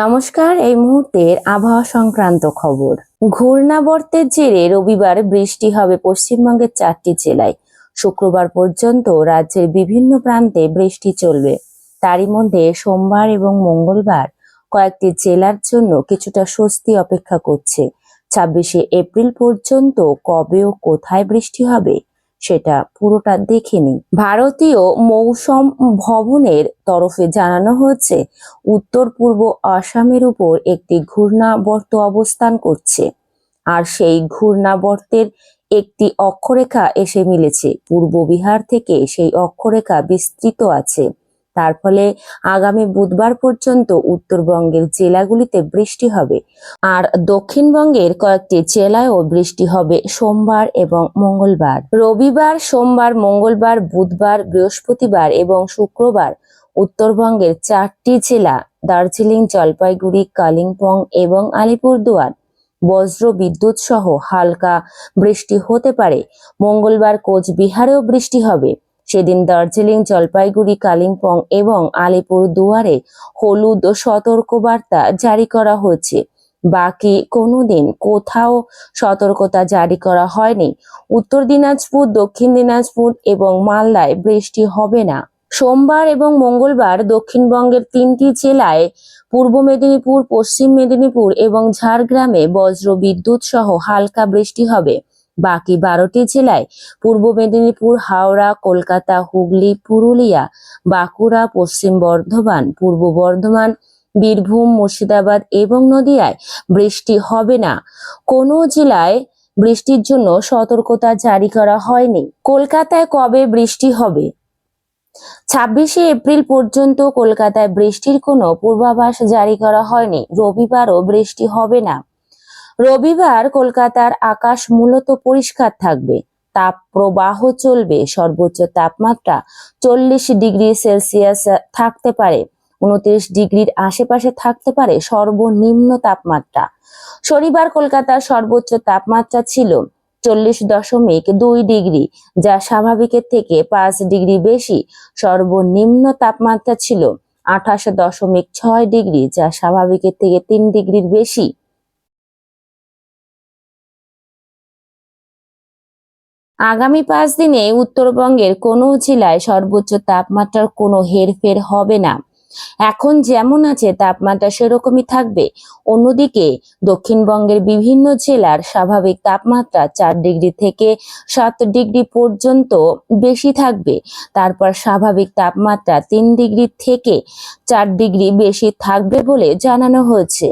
নমস্কার, এই মুহূর্তের আবহাওয়া সংক্রান্ত খবর। ঘূর্ণাবর্তের জেরে রবিবার বৃষ্টি হবে পশ্চিমবঙ্গের চারটি জেলায়। শুক্রবার পর্যন্ত রাজ্যের বিভিন্ন প্রান্তে বৃষ্টি চলবে। তারই মধ্যে সোমবার এবং মঙ্গলবার কয়েকটি জেলার জন্য কিছুটা স্বস্তি অপেক্ষা করছে। ছাব্বিশে এপ্রিল পর্যন্ত কবে ও কোথায় বৃষ্টি হবে সেটা পুরোটা দেখে নিই ভারতীয় মৌসম ভবনের তরফে জানানো হয়েছে, উত্তর পূর্ব আসামের উপর একটি ঘূর্ণাবর্ত অবস্থান করছে। আর সেই ঘূর্ণাবর্তের একটি অক্ষরেখা এসে মিলেছে। পূর্ব বিহার থেকে সেই অক্ষরেখা বিস্তৃত আছে। তার ফলে আগামী বুধবার পর্যন্ত উত্তরবঙ্গের জেলাগুলিতে বৃষ্টি হবে। আর দক্ষিণবঙ্গের কয়েকটি জেলায়ও বৃষ্টি হবে সোমবার এবং মঙ্গলবার। রবিবার, সোমবার, মঙ্গলবার, বুধবার, বৃহস্পতিবার এবং শুক্রবার উত্তরবঙ্গের চারটি জেলা দার্জিলিং, জলপাইগুড়ি, কালিম্পং এবং আলিপুরদুয়ার বজ্র বিদ্যুৎ সহ হালকা বৃষ্টি হতে পারে। মঙ্গলবার কোচবিহারেও বৃষ্টি হবে। সেদিন দার্জিলিং, জলপাইগুড়ি, কালিম্পং এবং আলিপুর দুয়ারে হলুদ সতর্কবার্তা জারি করা হয়েছে। বাকি কোনো দিন কোথাও সতর্কতা জারি করা হয়নি। উত্তর দিনাজপুর, দক্ষিণ দিনাজপুর এবং মালদায় বৃষ্টি হবে না। সোমবার এবং মঙ্গলবার দক্ষিণবঙ্গের তিনটি জেলায় পূর্ব মেদিনীপুর, পশ্চিম মেদিনীপুর এবং ঝাড়গ্রামে বজ্র বিদ্যুৎ সহ হালকা বৃষ্টি হবে। বাকি বারোটি জেলায় পূর্ব মেদিনীপুর, হাওড়া, কলকাতা, হুগলি, পুরুলিয়া, বাঁকুড়া, পশ্চিম বর্ধমান, পূর্ব বর্ধমান, বীরভূম, মুর্শিদাবাদ এবং নদিয়ায় বৃষ্টি হবে না। কোনো জেলায় বৃষ্টির জন্য সতর্কতা জারি করা হয়নি। কলকাতায় কবে বৃষ্টি হবে? ছাব্বিশে এপ্রিল পর্যন্ত কলকাতায় বৃষ্টির কোনো পূর্বাভাস জারি করা হয়নি। রবিবারও বৃষ্টি হবে না। রবিবার কলকাতার আকাশ মূলত পরিষ্কার থাকবে। তাপ প্রবাহ চলবে। সর্বোচ্চ তাপমাত্রা চল্লিশ ডিগ্রি সেলসিয়াস থাকতে পারে। উনত্রিশ ডিগ্রির আশেপাশে থাকতে পারে সর্বনিম্ন তাপমাত্রা। শনিবার কলকাতার সর্বোচ্চ তাপমাত্রা ছিল চল্লিশ দশমিক দুই ডিগ্রি, যা স্বাভাবিকের থেকে পাঁচ ডিগ্রি বেশি। সর্বনিম্ন তাপমাত্রা ছিল আঠাশ দশমিক ছয় ডিগ্রি, যা স্বাভাবিকের থেকে তিন ডিগ্রির বেশি। আগামী পাঁচ দিনে উত্তরবঙ্গের কোনো জেলায় সর্বোচ্চ তাপমাত্রার কোনো হেরফের হবে না। এখন যেমন আছে, তাপমাত্রা সেরকমই থাকবে। অন্যদিকে, দক্ষিণবঙ্গের বিভিন্ন জেলার স্বাভাবিক তাপমাত্রা চার ডিগ্রি থেকে সাত ডিগ্রি পর্যন্ত বেশি থাকবে। তারপর স্বাভাবিক তাপমাত্রা তিন ডিগ্রি থেকে চার ডিগ্রি বেশি থাকবে বলে জানানো হয়েছে।